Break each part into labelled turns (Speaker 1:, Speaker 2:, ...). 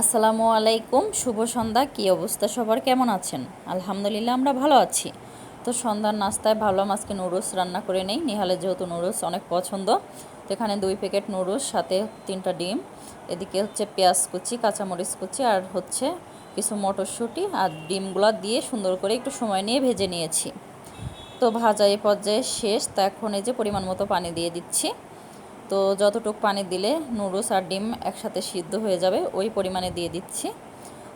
Speaker 1: আসসালামু আলাইকুম, শুভ সন্ধ্যা। কী অবস্থা সবার? কেমন আছেন? আলহামদুলিল্লাহ, আমরা ভালো আছি। তো সন্ধ্যার নাস্তায় ভাবলাম আজকে নুডলস রান্না করে নেই। নিহালের যেহেতু নুডলস অনেক পছন্দ, তো এখানে দুই প্যাকেট নুডলস, সাথে তিনটা ডিম। এদিকে হচ্ছে পেঁয়াজ কুচি, কাঁচামরিচ কুচি, আর হচ্ছে কিছু মটরশুঁটি আর ডিমগুলো দিয়ে সুন্দর করে একটু সময় নিয়ে ভেজে নিয়েছি। তো ভাজা এই পর্যায়ে শেষ। তা এখন এই যে পরিমাণ মতো পানি দিয়ে দিচ্ছি। তো যতটুকু পানি দিলে নুডলস আর ডিম একসাথে সিদ্ধ হয়ে যাবে, ওই পরিমাণে দিয়ে দিচ্ছি।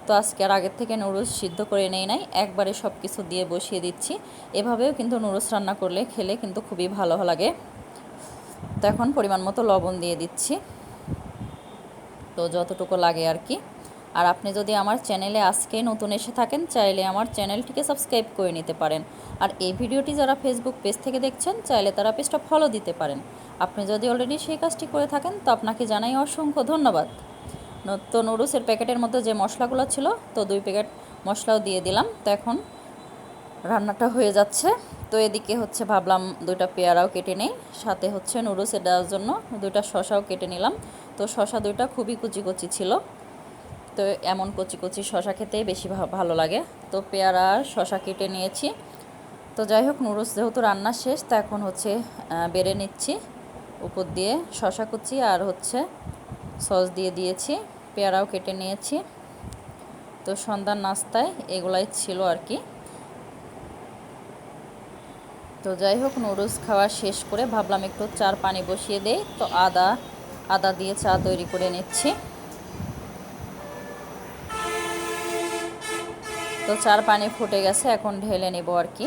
Speaker 1: তো আজকে আর আগের থেকে নুডলস সিদ্ধ করে নেই নাই, একবারে সব কিছু দিয়ে বসিয়ে দিচ্ছি। এভাবেও কিন্তু নুডলস রান্না করলে খেলে কিন্তু খুবই ভালো লাগে। তো এখন পরিমাণ মতো লবণ দিয়ে দিচ্ছি। তো যতটুকু লাগে আর কি। আর আপনি যদি আমার চ্যানেলে আজকে নতুন এসে থাকেন, চাইলে আমার চ্যানেলটিকে সাবস্ক্রাইব করে নিতে পারেন। আর এই ভিডিওটি যারা ফেসবুক পেজ থেকে দেখছেন, চাইলে তারা পেজটা ফলো দিতে পারেন। আপনি যদি অলরেডি সেই কাজটি করে থাকেন, তো আপনাকে জানাই অসংখ্য ধন্যবাদ। তো নুডলসের প্যাকেটের মধ্যে যে মশলাগুলো ছিল, তো দুই প্যাকেট মশলাও দিয়ে দিলাম। তো এখন রান্নাটা হয়ে যাচ্ছে। তো এদিকে হচ্ছে ভাবলাম দুইটা পেয়ারাও কেটে নেই। সাথে হচ্ছে নুডলসে দেওয়ার জন্য দুইটা শশাও কেটে নিলাম। তো শশা দুইটা খুবই কুচি কুচি ছিল। তো এমন কচি কচি শশা খেতেই বেশি ভালো লাগে। তো পেয়ারা শশা কেটে নিয়েছি। তো যাই হোক, নুডলস যেহেতু রান্না শেষ, তা এখন হচ্ছে বেড়ে নিচ্ছি। উপর দিয়ে শশা কুচি আর হচ্ছে সস দিয়ে দিয়েছি, পেয়ারাও কেটে নিয়েছি। তো সন্ধ্যার নাস্তায় এগুলাই ছিল আর কি। তো যাই হোক, নুডলস খাওয়া শেষ করে ভাবলাম একটু চার পানি বসিয়ে দেই। তো আদা আদা দিয়ে চা তৈরি করে নিচ্ছি। তো চার পানি ফুটে গেছে, এখন ঢেলে নেব আর কি।